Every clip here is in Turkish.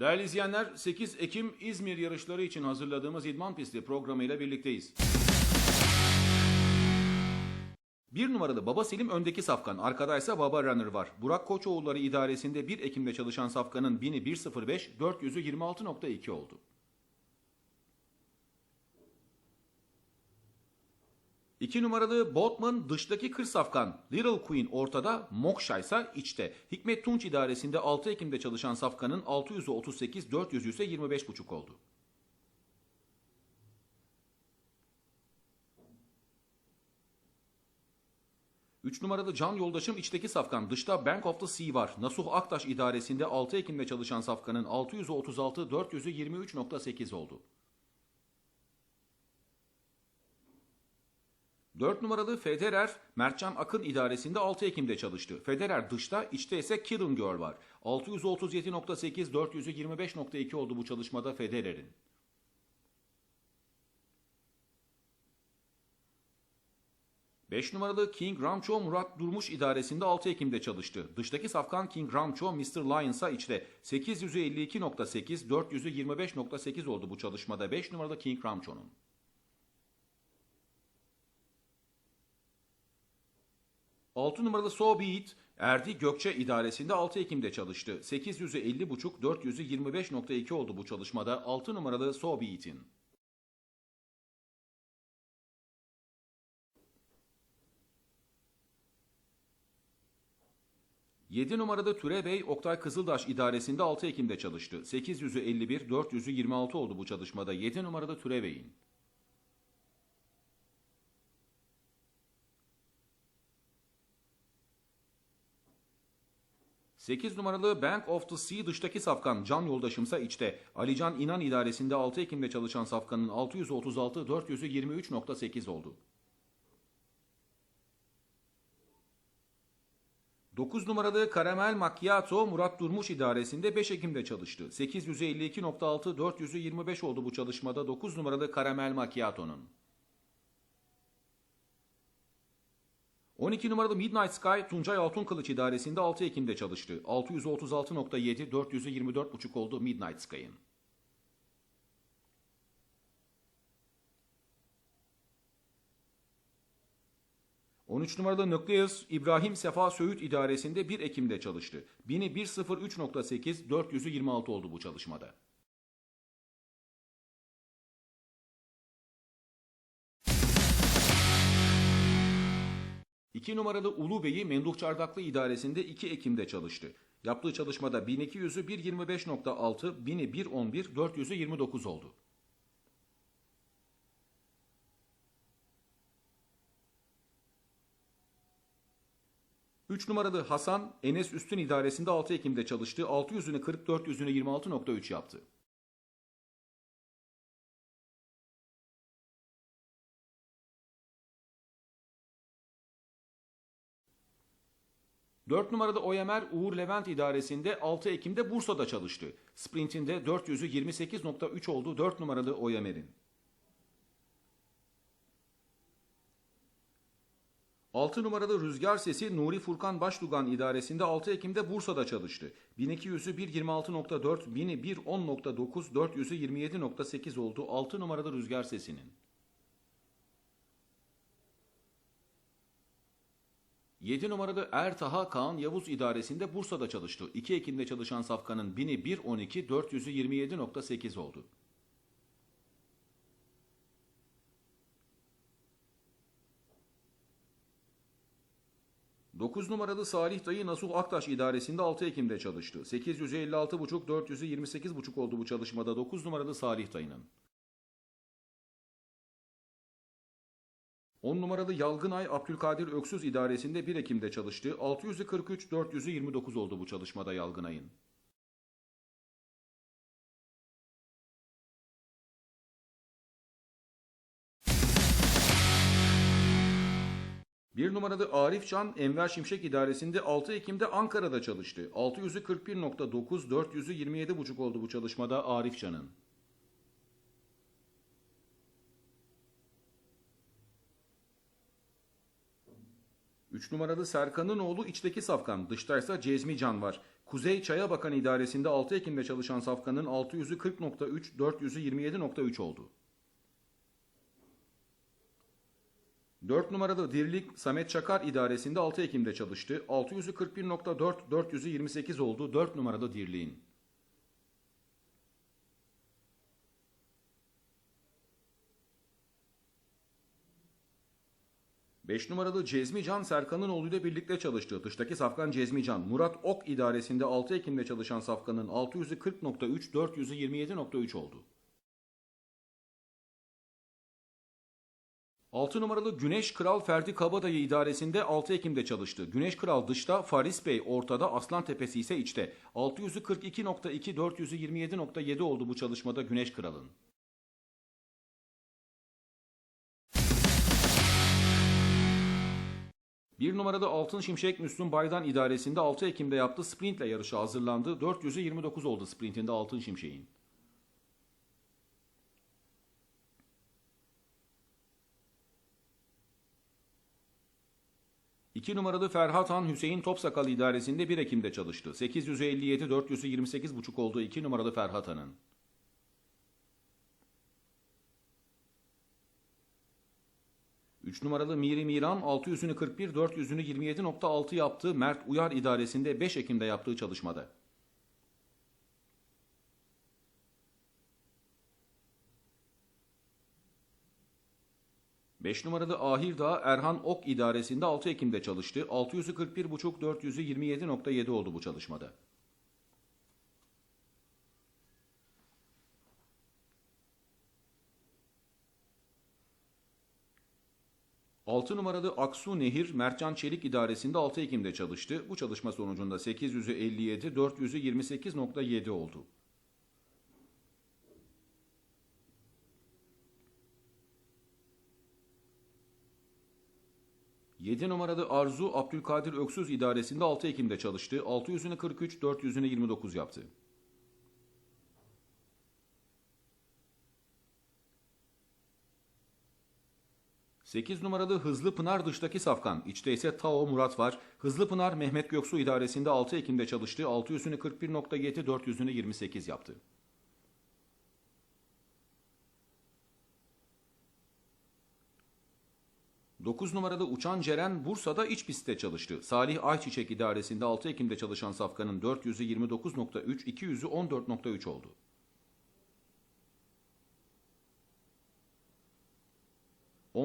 Değerli izleyenler 8 Ekim İzmir yarışları için hazırladığımız idman pisti programıyla birlikteyiz. Bir numaralı Baba Selim öndeki safkan, arkadaysa Baba Runner var. Burak Koçoğulları idaresinde 1 Ekim'de çalışan safkanın 1000'i 1.05, 400'ü 26.2 oldu. İki numaralı Botman dıştaki kır safkan. Little Queen ortada, Moksha ise içte. Hikmet Tunç idaresinde 6 Ekim'de çalışan safkanın 600'ü 38, 400'ü ise 25,5 oldu. Üç numaralı Can Yoldaşım içteki safkan. Dışta Bank of the Sea var. Nasuh Aktaş idaresinde 6 Ekim'de çalışan safkanın 600'ü 36, 400'ü 23.8 oldu. 4 numaralı Federer, Mertcan Akın idaresinde 6 Ekim'de çalıştı. Federer dışta, içte ise Girl var. 637.8, 400'ü 25.2 oldu bu çalışmada Federer'in. Beş numaralı King Ramcho Murat Durmuş idaresinde 6 Ekim'de çalıştı. Dıştaki safkan King Ramcho Mr. Lions'a içte 852.8, 400'ü 25.8 oldu bu çalışmada 5 numaralı King Ramcho'nun. 6 numaralı So Erdi Gökçe idaresinde 6 Ekim'de çalıştı. 800'ü 50.5, 400'ü 25.2 oldu bu çalışmada 6 numaralı So. Yedi numaralı Türe Bey Oktay Kızıldaş idaresinde 6 Ekim'de çalıştı. 800'ü 51, 400'ü 26 oldu bu çalışmada 7 numaralı Türe Bey'in. 8 numaralı Bank of the Sea dıştaki safkan Can Yoldaşımsa içte. Alican İnan idaresinde 6 Ekim'de çalışan safkanın 636, 400'ü 23.8 oldu. 9 numaralı Karamel Macchiato Murat Durmuş idaresinde 5 Ekim'de çalıştı. 800'ü 52.6, 400'ü 25 oldu bu çalışmada 9 numaralı Karamel Macchiato'nun. 12 numaralı Midnight Sky Tuncay Altunkılıç idaresinde 6 Ekim'de çalıştı. 636.7, 400'ü 24.5 oldu Midnight Sky'ın. ...13 numaralı Nucleus İbrahim Sefa Söğüt idaresinde 1 Ekim'de çalıştı. 1000'i 103.8, 400'ü 26 oldu bu çalışmada. İki numaralı Ulu Bey'i Memduh Çardaklı idaresinde 2 Ekim'de çalıştı. Yaptığı çalışmada 1200'ü 1.25.6, 1000'i 1.11, 400'ü 29 oldu. Üç numaralı Hasan, Enes Üstün idaresinde 6 Ekim'de çalıştı. 600'ünü 40, 400'ünü 26.3 yaptı. 4 numaralı Oyemer Uğur Levent idaresinde 6 Ekim'de Bursa'da çalıştı. Sprintinde 400'ü 28.3 oldu 4 numaralı Oyemer'in. 6 numaralı Rüzgar Sesi Nuri Furkan Başlugan idaresinde 6 Ekim'de Bursa'da çalıştı. 1200'ü 1.26.4, 1000'i 1.10.9, 400'ü 27.8 oldu 6 numaralı Rüzgar Sesi'nin. 7 numaralı Ertaha Kaan Yavuz idaresinde Bursa'da çalıştı. 2 Ekim'de çalışan safkanın 1000'i 1.12, 400'ü 27.8 oldu. Dokuz numaralı Salih Dayı Nasuh Aktaş idaresinde 6 Ekim'de çalıştı. 856,5, 400'ü 28,5 oldu bu çalışmada 9 numaralı Salih Dayı'nın. 10 numaralı Yalgınay Abdülkadir Öksüz idaresinde 1 Ekim'de çalıştı. 600'ü 43, 400'ü 29 oldu bu çalışmada Yalgınay'ın. Bir numaralı Arif Can Enver Şimşek idaresinde 6 Ekim'de Ankara'da çalıştı. 600'ü 41.9, 400'ü 27.5 oldu bu çalışmada Arif Can'ın. 3 numaralı Serkan'ın oğlu içteki Safkan, dıştaysa Cezmi Can var. Kuzey Çaya Bakan İdaresi'nde 6 Ekim'de çalışan Safkan'ın 600'ü 40.3, oldu. 4 numaralı Dirlik Samet Çakar idaresinde 6 Ekim'de çalıştı. 600'ü 41.4, oldu 4 numaralı Dirlik'in. 5 numaralı Cezmi Can Serkan'ın oğluyla birlikte çalıştığı dıştaki safkan Cezmi Can, Murat Ok idaresinde 6 Ekim'de çalışan safkanın 600'ü 40.3, 400'ü 27.3 oldu. 6 numaralı Güneş Kral Ferdi Kabadayı idaresinde 6 Ekim'de çalıştı. Güneş Kral dışta, Faris Bey ortada, Aslan Tepesi ise içte. 642.2, 427.7 oldu bu çalışmada Güneş Kral'ın. Bir numarada Altın Şimşek Müslüm Baydan idaresinde 6 Ekim'de yaptığı sprintle yarışa hazırlandı. 400'ü 29 oldu sprintinde Altın Şimşek'in. İki numaralı Ferhat Han Hüseyin Topsakal idaresinde 1 Ekim'de çalıştı. 857 428 buçuk oldu 2 numaralı Ferhat Han'ın. Üç numaralı Miri Miran 600'ünü 41 400'ünü 27.6 yaptı. Mert Uyar idaresinde 5 Ekim'de yaptığı çalışmada. Beş numaralı Ahir Dağ Erhan Ok idaresinde 6 Ekim'de çalıştı. 600'ü 41.5 400'ü 27.7 oldu bu çalışmada. Altı numaralı Aksu Nehir Mertcan Çelik idaresinde 6 Ekim'de çalıştı. Bu çalışma sonucunda 800'ü 57, 400'ü 28.7 oldu. Yedi numaralı Arzu Abdülkadir Öksüz idaresinde 6 Ekim'de çalıştı. 600'ünü 43, 400'ünü 29 yaptı. Sekiz numaralı Hızlı Pınar dıştaki safkan. İçte ise Tao Murat var. Hızlı Pınar Mehmet Göksu idaresinde 6 Ekim'de çalıştı. 600'ünü 41.7, 400'ünü 28 yaptı. Dokuz numaralı Uçan Ceren Bursa'da iç pistte çalıştı. Salih Ayçiçek idaresinde 6 Ekim'de çalışan safkanın 400'ü 29.3, 200'ü 14.3 oldu.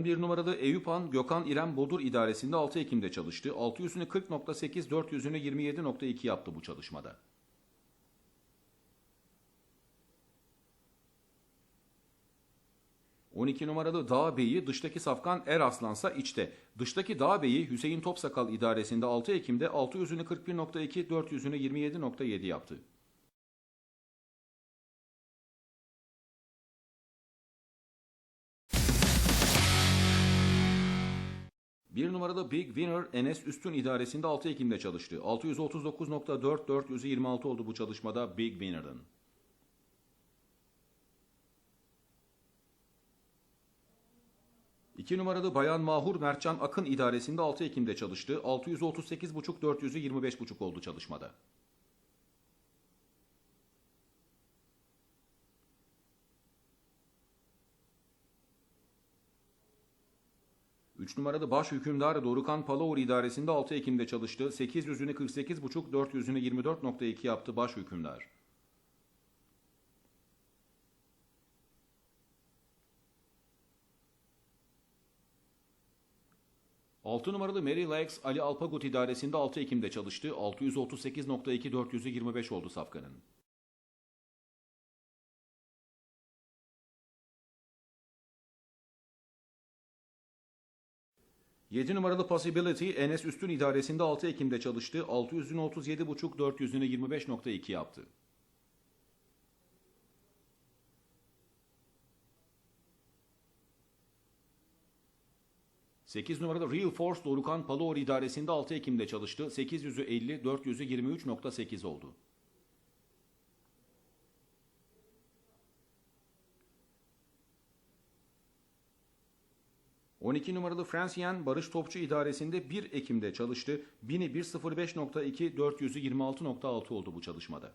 11 numaralı Eyüphan Gökhan İrem Bodur idaresinde 6 Ekim'de çalıştı. 600'ünü 40.8, 400'ünü 27.2 yaptı bu çalışmada. ...12 numaralı Dağ Bey'i dıştaki safkan Er Aslansa içte. Dıştaki Dağ Bey'i Hüseyin Topsakal idaresinde 6 Ekim'de 600'ünü 41.2, 400'ünü 27.7 yaptı. Bir numaralı Big Winner Enes Üstün idaresinde 6 Ekim'de çalıştı. 639.4 426 oldu bu çalışmada Big Winner'ın. İki numaralı Bayan Mahur Mertcan Akın idaresinde 6 Ekim'de çalıştı. 638.5 400'ü 25.5 oldu çalışmada. Üç numaralı baş hükümdar Dorukan Palaur idaresinde 6 Ekim'de çalıştı. 800'ünü 48.5, 400'ünü 24.2 yaptı baş hükümdar. Altı numaralı Mary Lex Ali Alpagut idaresinde 6 Ekim'de çalıştı. 638.2, 400'ü 25 oldu safkanın. 7 numaralı Possibility Enes Üstün idaresinde 6 Ekim'de çalıştı. 600'ünü 37.5, 400'ünü 25.2 yaptı. Sekiz numaralı Real Force Dorukan Paloor idaresinde 6 Ekim'de çalıştı. 800'ü 50, 400'ü 23.8 oldu. 12 numaralı Fransien Barış Topçu idaresinde 1 Ekim'de çalıştı. 1000'i 1.05.2, 400'ü 26.6 oldu bu çalışmada.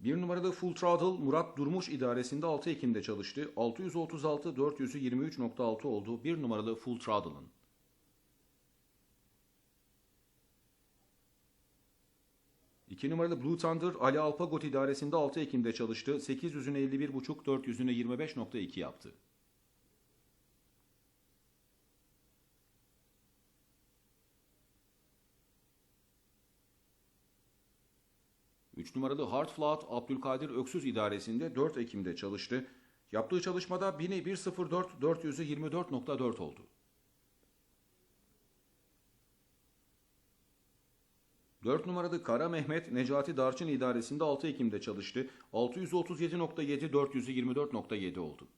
Bir numaralı Full Throttle Murat Durmuş idaresinde 6 Ekim'de çalıştı. 636 400'ü 23.6 oldu. Bir numaralı Full Throttle'ın. İki numaralı Blue Thunder Ali Alpagot idaresinde 6 Ekim'de çalıştı. 800'üne 51.5, 400'üne 25.2 yaptı. Üç numaralı Hartflat Abdülkadir Öksüz idaresinde 4 Ekim'de çalıştı. Yaptığı çalışmada 1000'i 1.04, 400'ü 24.4 oldu. 4 numaralı Kara Mehmet Necati Darçın idaresinde 6 Ekim'de çalıştı. 637.7, 400'ü 24.7 oldu.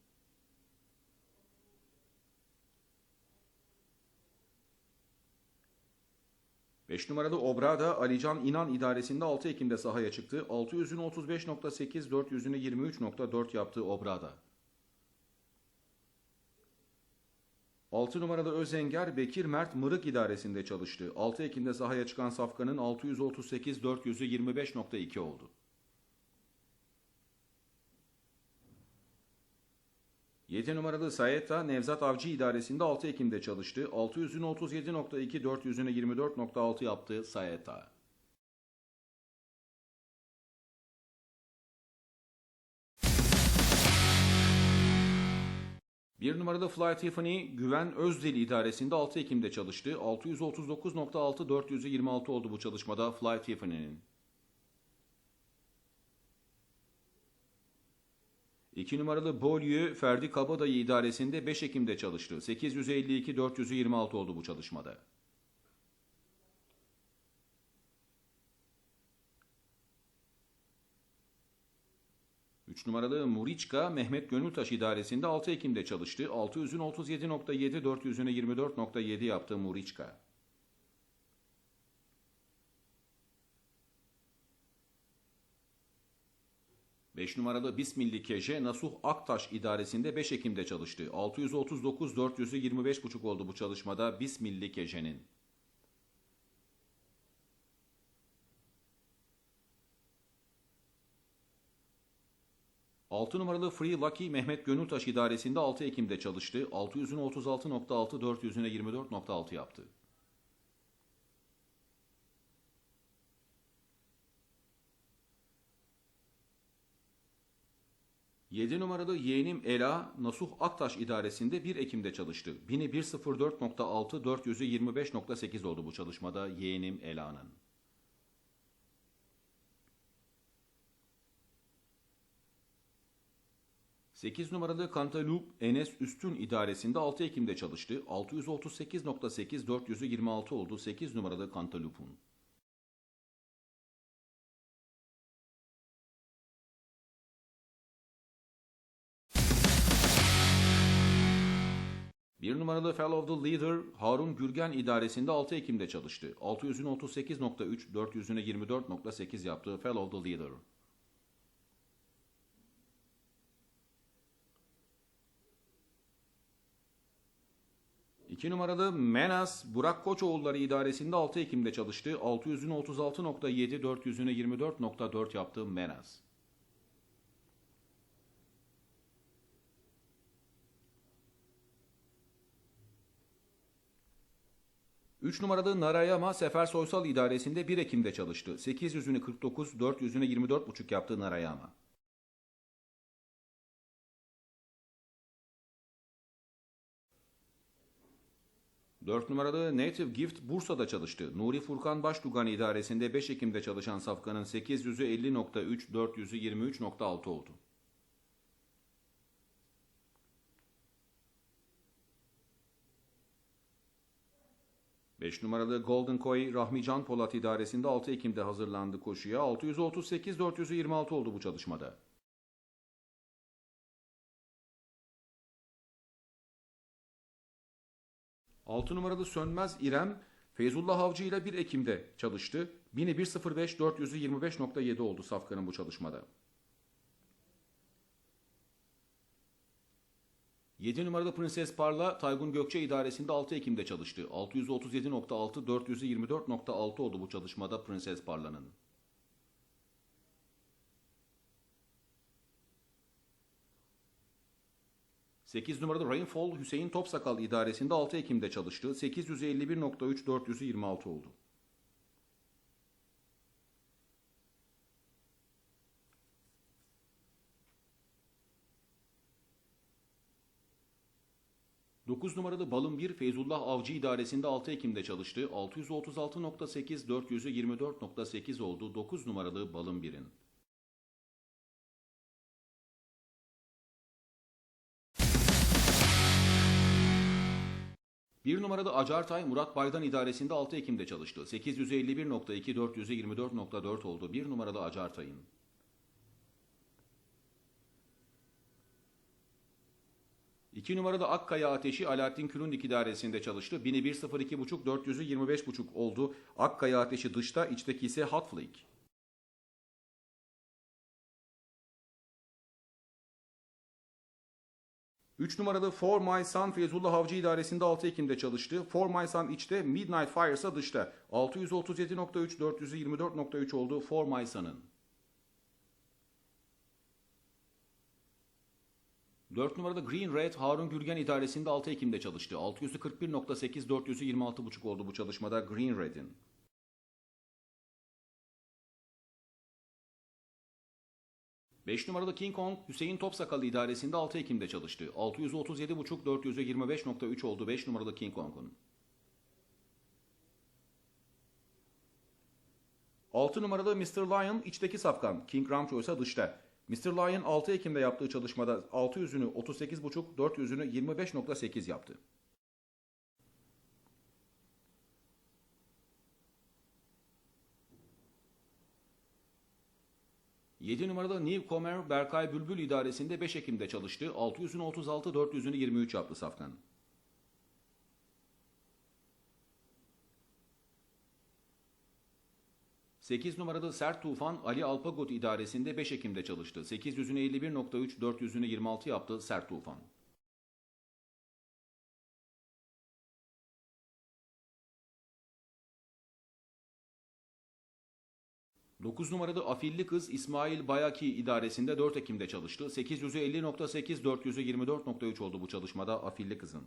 Beş numaralı Obrada Alican İnan idaresinde 6 Ekim'de sahaya çıktı. 600'ünü 35.8, 400'ünü 23.4 yaptı Obrada. 6 numaralı Özenger Bekir Mert Mırık idaresinde çalıştı. 6 Ekim'de sahaya çıkan Safkan'ın 638, 400'ü 25.2 oldu. 7 numaralı Sayeta Nevzat Avcı idaresinde 6 Ekim'de çalıştı. 600'ünü 37.2, 400'ünü 24.6 yaptı Sayeta. Bir numaralı Fly Tiffany Güven Özdil idaresinde 6 Ekim'de çalıştı. 639.6 400'ü 26 oldu bu çalışmada Fly Tiffany'nin. 2 numaralı Bolyu Ferdi Kabadayı idaresinde 5 Ekim'de çalıştı. 852 400'ü 26 oldu bu çalışmada. Üç numaralı Muriçka Mehmet Gönültaş idaresinde 6 Ekim'de çalıştı. 600'ün 37.7, 400'üne 24.7 yaptı Muriçka. Beş numaralı Bismilli Keje Nasuh Aktaş idaresinde 5 Ekim'de çalıştı. 639 400'ü 25.5 oldu bu çalışmada Bismilli Keje'nin. 6 numaralı Free Lucky Mehmet Gönültaş idaresinde 6 Ekim'de çalıştı. 600'ünü 36.6, 400'üne 24.6 yaptı. Yedi numaralı yeğenim Ela Nasuh Aktaş idaresinde 1 Ekim'de çalıştı. 1000'i 104.6, 400'ü 25.8 oldu bu çalışmada yeğenim Ela'nın. 8 numaralı Cantaloupe Enes Üstün idaresinde 6 Ekim'de çalıştı. 638.8 400'ü 26 oldu 8 numaralı Cantaloupe'un. Bir numaralı Fellow the Leader Harun Gürgen idaresinde 6 Ekim'de çalıştı. 600'ünü 38.3, 400'ünü 24.8 yaptı Fellow the Leader. 2 numaralı Menas Burak Koçoğulları idaresinde 6 Ekim'de çalıştı. 600'ünü 36.7, 400'ünü 24.4 yaptı Menas. Üç numaralı Narayama Sefer Soysal idaresinde 1 Ekim'de çalıştı. 800'ünü 49, 400'ünü 24.5 yaptı Narayama. 4 numaralı Native Gift Bursa'da çalıştı. Nuri Furkan Başdugan idaresinde 5 Ekim'de çalışan safkanın 800'ü 50.3, 400'ü 23.6 oldu. Beş numaralı Golden Koi Rahmi Can Polat idaresinde 6 Ekim'de hazırlandı koşuya. 638 426 oldu bu çalışmada. 6 numaralı Sönmez İrem Feyzullah Avcı ile 1 Ekim'de çalıştı. 1000'i 1.05 400'ü 25.7 oldu Safkan'ın bu çalışmada. 7 numaralı Prenses Parla Taygun Gökçe idaresinde 6 Ekim'de çalıştı. 637.6 400'ü 24.6 oldu bu çalışmada Prenses Parla'nın. Sekiz numaralı Rainfall Hüseyin Topsakal idaresinde 6 Ekim'de çalıştı. 851.3 400'ü 26 oldu. Dokuz numaralı Balım 1 Feyzullah Avcı idaresinde 6 Ekim'de çalıştı. 636.8 400'ü 24.8 oldu. 9 numaralı Balım 1'in. Numaralı Acartay Murat Baydan idaresinde 6 Ekim'de çalıştı. 851.2 400'e 24.4 oldu. Bir numaralı Acartay'ın. İki numaralı Akkaya Ateşi Alaaddin Külündik idaresinde çalıştı. 1000'i 1.02.5 400'ü 25.5 oldu. Akkaya Ateşi dışta, içteki ise Hot 3 numaralı For My Son Feyzullah Avcı idaresinde 6 Ekim'de çalıştı. For My Son içte, Midnight Fires'a dışta. 637.3 400'ü 24.3 oldu For My Son'ın. 4 numarada Green Red Harun Gürgen idaresinde 6 Ekim'de çalıştı. 641.8 400'ü 26.5 oldu bu çalışmada Green Red'in. Beş numaralı King Kong Hüseyin Topsakal idaresinde 6 Ekim'de çalıştı. 637.5 400'e 25.3 oldu 5 numaralı King Kong'un. 6 numaralı Mr. Lion içteki safkan. King Ramcho ise dışta. Mr. Lion 6 Ekim'de yaptığı çalışmada 600'ünü 38.5 400'ünü 25.8 yaptı. Yedi numaralı Newcomer Berkay Bülbül idaresinde 5 Ekim'de çalıştı. 600'ünü 36, 400'ünü 23 yaptı Safkan. Sekiz numaralı Sert Tufan Ali Alpagot idaresinde 5 Ekim'de çalıştı. 800'ünü 51.3, 400'ünü 26 yaptı Sert Tufan. Dokuz numaralı Afilli Kız İsmail Bayaki idaresinde 4 Ekim'de çalıştı. 800'ü 50.8, 400'ü 24.3 oldu bu çalışmada Afilli Kız'ın.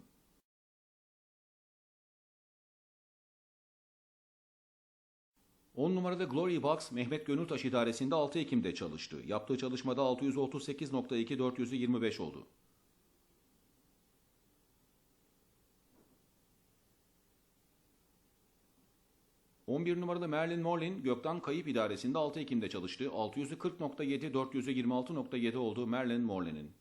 10 numarada Glory Box Mehmet Gönültaş idaresinde 6 Ekim'de çalıştı. Yaptığı çalışmada 638.2 400'ü 25 oldu. ...11 numaralı Merlin Morlin Gökten Kayıp idaresinde 6 Ekim'de çalıştı. 600'ü 40.7 400'ü 26.7 oldu Merlin Morlin'in.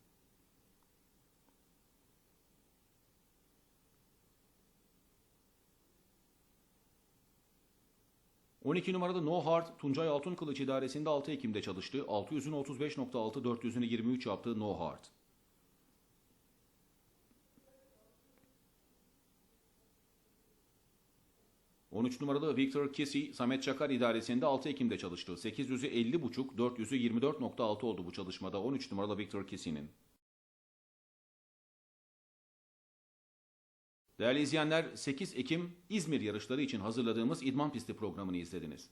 ...12 numaralı No Heart Tuncay Altın Kılıç idaresinde 6 Ekim'de çalıştı. 600'ünü 35.6 400'ünü 23 yaptı No Heart. ...13 numaralı Victor Kisi Samet Çakar idaresinde 6 Ekim'de çalıştı. 800'ü 50.5 400'ü 24.6 oldu bu çalışmada 13 numaralı Victor Kisi'nin. Değerli izleyenler 8 Ekim İzmir yarışları için hazırladığımız İdman Pisti programını izlediniz.